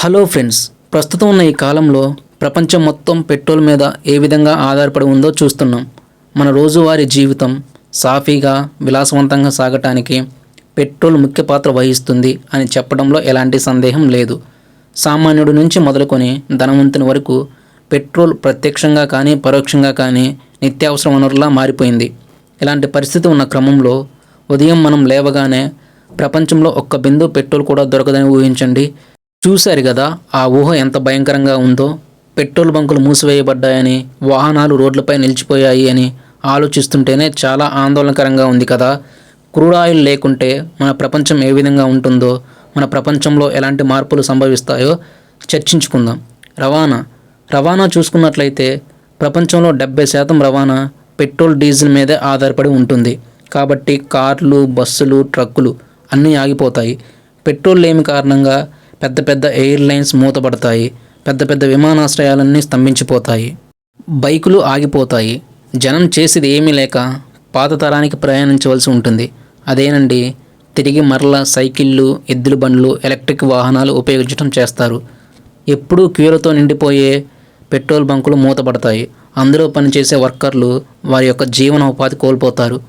Hello friends ప్రస్తుతం ఉన్న ఈ కాలంలో ప్రపంచం మొత్తం పెట్రోల్ మీద ఏ విధంగా ఆధారపడి ఉందో చూస్తున్నాం. మన రోజువారీ జీవితం సాఫీగా విలాసవంతంగా సాగటానికి పెట్రోల్ ముఖ్య పాత్ర వహిస్తుంది అని చెప్పడంలో ఎలాంటి సందేహం లేదు. సామాన్యుడి నుంచి మొదలుకొని ధనవంతుని వరకు పెట్రోల్ ప్రత్యక్షంగా కానీ పరోక్షంగా కానీ నిత్యావసర వనరులా మారిపోయింది. ఇలాంటి పరిస్థితి ఉన్న క్రమంలో ఉదయం మనం లేవగానే ప్రపంచంలో ఒక్క బిందు పెట్రోల్ కూడా దొరకదని ఊహించండి. చూశారు కదా ఆ ఊహ ఎంత భయంకరంగా ఉందో? పెట్రోల్ బంకులు మూసివేయబడ్డాయని వాహనాలు రోడ్లపై నిలిచిపోయాయి అని ఆలోచిస్తుంటేనే చాలా ఆందోళనకరంగా ఉంది కదా. క్రూడ్ ఆయిల్ లేకుంటే మన ప్రపంచం ఏ విధంగా ఉంటుందో మన ప్రపంచంలో ఎలాంటి మార్పులు సంభవిస్తాయో చర్చించుకుందాం. రవాణా. రవాణా చూసుకున్నట్లయితే ప్రపంచంలో డెబ్బై శాతం రవాణా పెట్రోల్ డీజిల్ మీదే ఆధారపడి ఉంటుంది. కాబట్టి కార్లు బస్సులు ట్రక్కులు అన్నీ ఆగిపోతాయి. పెట్రోల్ లేమి కారణంగా పెద్ద పెద్ద ఎయిర్లైన్స్ మూతపడతాయి. పెద్ద పెద్ద విమానాశ్రయాలన్నీ స్తంభించిపోతాయి. బైకులు ఆగిపోతాయి. జనం చేసేది ఏమీ లేక పాత తరానికి ప్రయాణించవలసి ఉంటుంది. అదేనండి తిరిగి మరల సైకిళ్ళు ఎద్దుల బండ్లు ఎలక్ట్రిక్ వాహనాలు ఉపయోగించడం చేస్తారు. ఎప్పుడూ క్యూలతో నిండిపోయే పెట్రోల్ బంకులు మూతపడతాయి. అందులో పనిచేసే వర్కర్లు వారి యొక్క జీవనోపాధి కోల్పోతారు.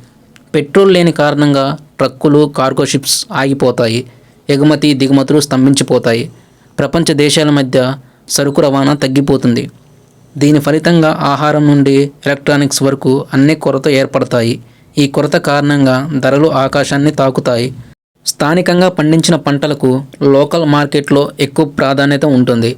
పెట్రోల్ లేని కారణంగా ట్రక్కులు కార్గో షిప్స్ ఆగిపోతాయి. ఎగుమతి దిగుమతులు స్తంభించిపోతాయి. ప్రపంచ దేశాల మధ్య సరుకు రవాణా తగ్గిపోతుంది. దీని ఫలితంగా ఆహారం నుండి ఎలక్ట్రానిక్స్ వరకు అన్ని కొరత ఏర్పడతాయి. ఈ కొరత కారణంగా ధరలు ఆకాశాన్ని తాకుతాయి. స్థానికంగా పండించిన పంటలకు లోకల్ మార్కెట్లో ఎక్కువ ప్రాధాన్యత ఉంటుంది.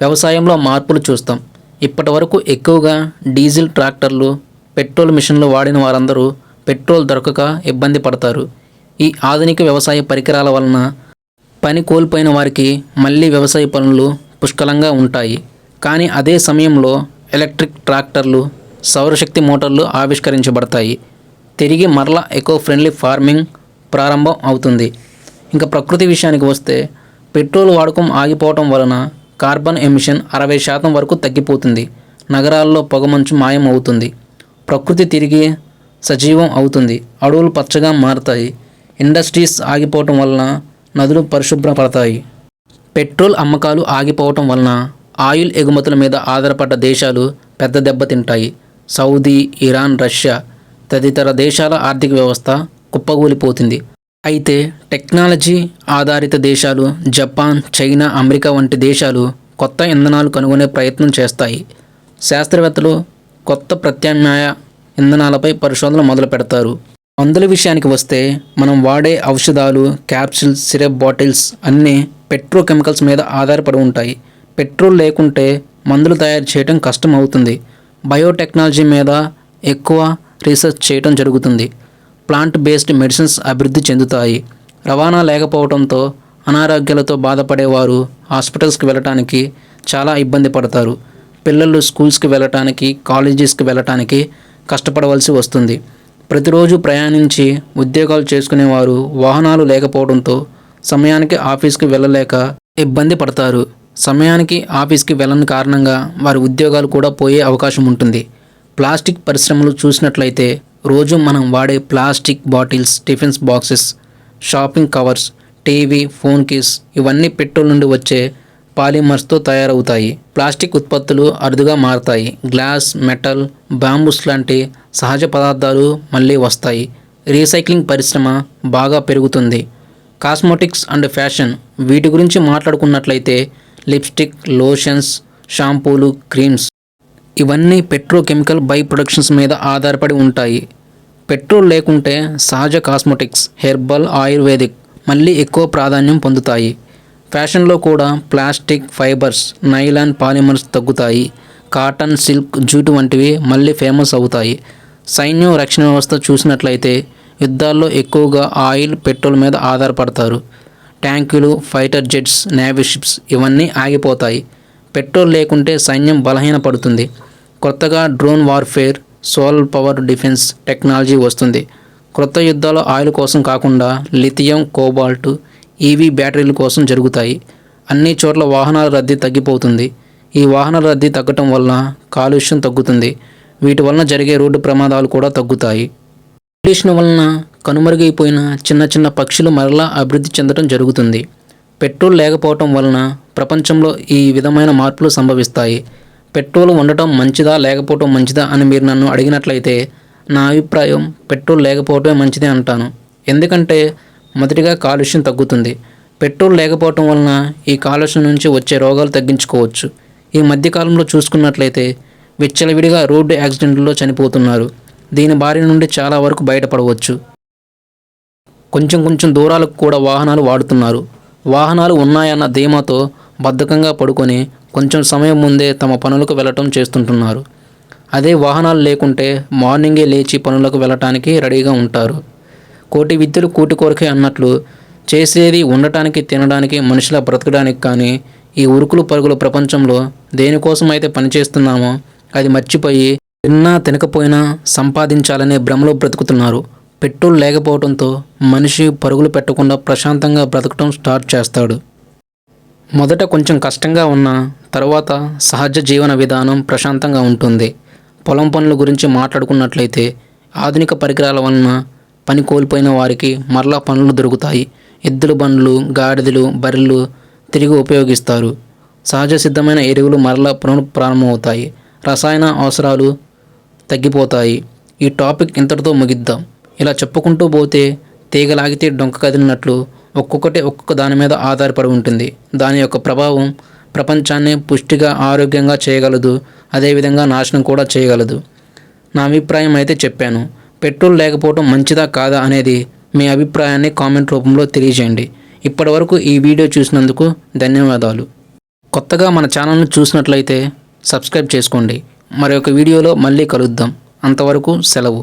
వ్యవసాయంలో మార్పులు చూస్తాం. ఇప్పటి వరకు ఎక్కువగా డీజిల్ ట్రాక్టర్లు పెట్రోల్ మిషన్లు వాడిన వారందరూ పెట్రోల్ దొరకక ఇబ్బంది పడతారు. ఈ ఆధునిక వ్యవసాయ పరికరాల వలన పని కోల్పోయిన వారికి మళ్ళీ వ్యవసాయ పనులు పుష్కలంగా ఉంటాయి. కానీ అదే సమయంలో ఎలక్ట్రిక్ ట్రాక్టర్లు సౌరశక్తి మోటార్లు ఆవిష్కరించబడతాయి. తిరిగి మరలా ఎకో ఫ్రెండ్లీ ఫార్మింగ్ ప్రారంభం అవుతుంది. ఇంకా ప్రకృతి విషయానికి వస్తే పెట్రోల్ వాడకం ఆగిపోవటం వలన కార్బన్ ఎమిషన్ అరవై శాతం వరకు తగ్గిపోతుంది. నగరాల్లో పొగమంచు మాయం అవుతుంది. ప్రకృతి తిరిగి సజీవం అవుతుంది. అడవులు పచ్చగా మారుతాయి. ఇండస్ట్రీస్ ఆగిపోవటం వలన నదులు పరిశుభ్రపడతాయి. పెట్రోల్ అమ్మకాలు ఆగిపోవటం వలన ఆయిల్ ఎగుమతుల మీద ఆధారపడ్డ దేశాలు పెద్ద దెబ్బతింటాయి సౌదీ ఇరాన్ రష్యా తదితర దేశాల ఆర్థిక వ్యవస్థ కుప్పగూలిపోతుంది అయితే టెక్నాలజీ ఆధారిత దేశాలు జపాన్ చైనా అమెరికా వంటి దేశాలు కొత్త ఇంధనాలు కనుగొనే ప్రయత్నం చేస్తాయి. శాస్త్రవేత్తలు కొత్త ప్రత్యామ్నాయ ఇంధనాలపై పరిశోధనలు మొదలు పెడతారు మందుల విషయానికి వస్తే మనం వాడే ఔషధాలు క్యాప్సిల్స్ సిరప్ బాటిల్స్ అన్నీ పెట్రోకెమికల్స్ మీద ఆధారపడి ఉంటాయి. పెట్రోల్ లేకుంటే మందులు తయారు చేయడం కష్టం అవుతుంది. బయోటెక్నాలజీ మీద ఎక్కువ రీసెర్చ్ చేయడం జరుగుతుంది. ప్లాంట్ బేస్డ్ మెడిసిన్స్ అభివృద్ధి చెందుతాయి. రవాణా లేకపోవడంతో అనారోగ్యాలతో బాధపడేవారు హాస్పిటల్స్కి వెళ్ళటానికి చాలా ఇబ్బంది పడతారు. పిల్లలు స్కూల్స్కి వెళ్ళటానికి కాలేజెస్కి వెళ్ళటానికి కష్టపడవలసి వస్తుంది. ప్రతిరోజు ప్రయాణించి ఉద్యోగాలు చేసుకునేవారు వాహనాలు లేకపోవడంతో సమయానికి ఆఫీస్కి వెళ్ళలేక ఇబ్బంది పడతారు. సమయానికి ఆఫీస్కి వెళ్ళని కారణంగా వారి ఉద్యోగాలు కూడా పోయే అవకాశం ఉంటుంది. ప్లాస్టిక్ పరిశ్రమలు చూసినట్లయితే రోజు మనం వాడే plastic bottles tiffins boxes shopping covers TV phone case ఇవన్నీ పెట్రోల్ నుండి వచ్చే పాలిమర్స్తో తయారవుతాయి. ప్లాస్టిక్ ఉత్పత్తులు అరుదుగా మారతాయి. గ్లాస్ మెటల్ బాంబూస్ లాంటి సహజ పదార్థాలు మళ్ళీ వస్తాయి. రీసైక్లింగ్ పరిశ్రమ బాగా పెరుగుతుంది. కాస్మోటిక్స్ అండ్ ఫ్యాషన్ వీటి గురించి మాట్లాడుకున్నట్లయితే లిప్స్టిక్ లోషన్స్ షాంపూలు క్రీమ్స్ ఇవన్నీ పెట్రోకెమికల్ బై ప్రొడక్షన్స్ మీద ఆధారపడి ఉంటాయి. పెట్రోల్ లేకుంటే సహజ కాస్మోటిక్స్ హెర్బల్ ఆయుర్వేదిక్ మళ్ళీ ఎక్కువ ప్రాధాన్యం పొందుతాయి. ఫ్యాషన్లో కూడా ప్లాస్టిక్ ఫైబర్స్ నైలాన్ పాలిమర్స్ తగ్గుతాయి. కాటన్ సిల్క్ జూట్ వంటివి మళ్ళీ ఫేమస్ అవుతాయి. సైన్యం రక్షణ వ్యవస్థ చూసినట్లయితే యుద్ధాల్లో ఎక్కువగా ఆయిల్ పెట్రోల్ మీద ఆధారపడతారు. ట్యాంకులు ఫైటర్ జెట్స్ నేవీ షిప్స్ ఇవన్నీ ఆగిపోతాయి. పెట్రోల్ లేకుంటే సైన్యం బలహీనపడుతుంది. కొత్తగా drone warfare solar power defence technology వస్తుంది. క్రొత్త యుద్ధాలు ఆయిల్ కోసం కాకుండా లిథియం కోబాల్ట్ ఈవీ బ్యాటరీల కోసం జరుగుతాయి. అన్ని చోట్ల వాహనాల రద్దీ తగ్గిపోతుంది. ఈ వాహనాల రద్దీ తగ్గటం వలన కాలుష్యం తగ్గుతుంది. వీటి వలన జరిగే రోడ్డు ప్రమాదాలు కూడా తగ్గుతాయి. పొల్యూషన్ వలన కనుమరుగైపోయిన చిన్న చిన్న పక్షులు మరలా అభివృద్ధి చెందడం జరుగుతుంది. పెట్రోల్ లేకపోవటం వలన ప్రపంచంలో ఈ విధమైన మార్పులు సంభవిస్తాయి. పెట్రోల్ ఉండటం మంచిదా లేకపోవటం మంచిదా అని మీరు నన్ను అడిగినట్లయితే నా అభిప్రాయం పెట్రోల్ లేకపోవటమే మంచిదే అంటాను. ఎందుకంటే మొదటిగా కాలుష్యం తగ్గుతుంది. పెట్రోల్ లేకపోవటం వలన ఈ కాలుష్యం నుంచి వచ్చే రోగాలు తగ్గించుకోవచ్చు. ఈ మధ్యకాలంలో చూసుకున్నట్లయితే విచ్చలవిడిగా రోడ్డు యాక్సిడెంట్లో చనిపోతున్నారు. దీని బారి నుండి చాలా వరకు బయటపడవచ్చు. కొంచెం కొంచెం దూరాలకు కూడా వాహనాలు వాడుతున్నారు. వాహనాలు ఉన్నాయన్న ధీమాతో బద్ధకంగా పడుకొని కొంచెం సమయం ముందే తమ పనులకు వెళ్ళటం చేస్తుంటున్నారు. అదే వాహనాలు లేకుంటే మార్నింగే లేచి పనులకు వెళ్ళటానికి రెడీగా ఉంటారు. కోటి విద్యలు కూటి కొరకే అన్నట్లు చేసేది ఉండటానికి తినడానికి మనుషుల బ్రతకడానికి కానీ ఈ ఉరుకులు పరుగుల ప్రపంచంలో దేనికోసం అయితే పనిచేస్తున్నామో అది మర్చిపోయి తిన్నా తినకపోయినా సంపాదించాలనే భ్రమలో బ్రతుకుతున్నారు. పెట్రోల్ లేకపోవడంతో మనిషి పరుగులు పెట్టకుండా ప్రశాంతంగా బ్రతకటం స్టార్ట్ చేస్తాడు. మొదట కొంచెం కష్టంగా ఉన్న తర్వాత సహజ జీవన విధానం ప్రశాంతంగా ఉంటుంది. పొలం పనుల గురించి మాట్లాడుకున్నట్లయితే ఆధునిక పరికరాల వలన పని కోల్పోయిన వారికి మరలా పనులు దొరుకుతాయి. ఎద్దుల బండ్లు గాడిదలు బర్రెలు తిరిగి ఉపయోగిస్తారు. సహజ సిద్ధమైన ఎరువులు మరలా పునః ప్రారంభమవుతాయి రసాయన అవసరాలు తగ్గిపోతాయి. ఈ టాపిక్ ఇంతటితో ముగిద్దాం. ఇలా చెప్పుకుంటూ పోతే తీగలాగితే డొంక కదిలినట్లు ఒక్కొక్కటి ఒక్కొక్క దాని మీద ఆధారపడి ఉంటుంది. దాని యొక్క ప్రభావం ప్రపంచాన్ని పుష్టిగా ఆరోగ్యంగా చేయగలదు. అదేవిధంగా నాశనం కూడా చేయగలదు. నా అభిప్రాయం అయితే చెప్పాను. పెట్రోల్ లేకపోవడం మంచిదా కాదా అనేది మీ అభిప్రాయాన్ని కామెంట్ రూపంలో తెలియజేయండి. ఇప్పటివరకు ఈ వీడియో చూసినందుకు ధన్యవాదాలు. కొత్తగా మన ఛానల్ను చూసినట్లయితే సబ్స్క్రైబ్ చేసుకోండి. మరి ఒక వీడియోలో మళ్ళీ కలుద్దాం. అంతవరకు సెలవు.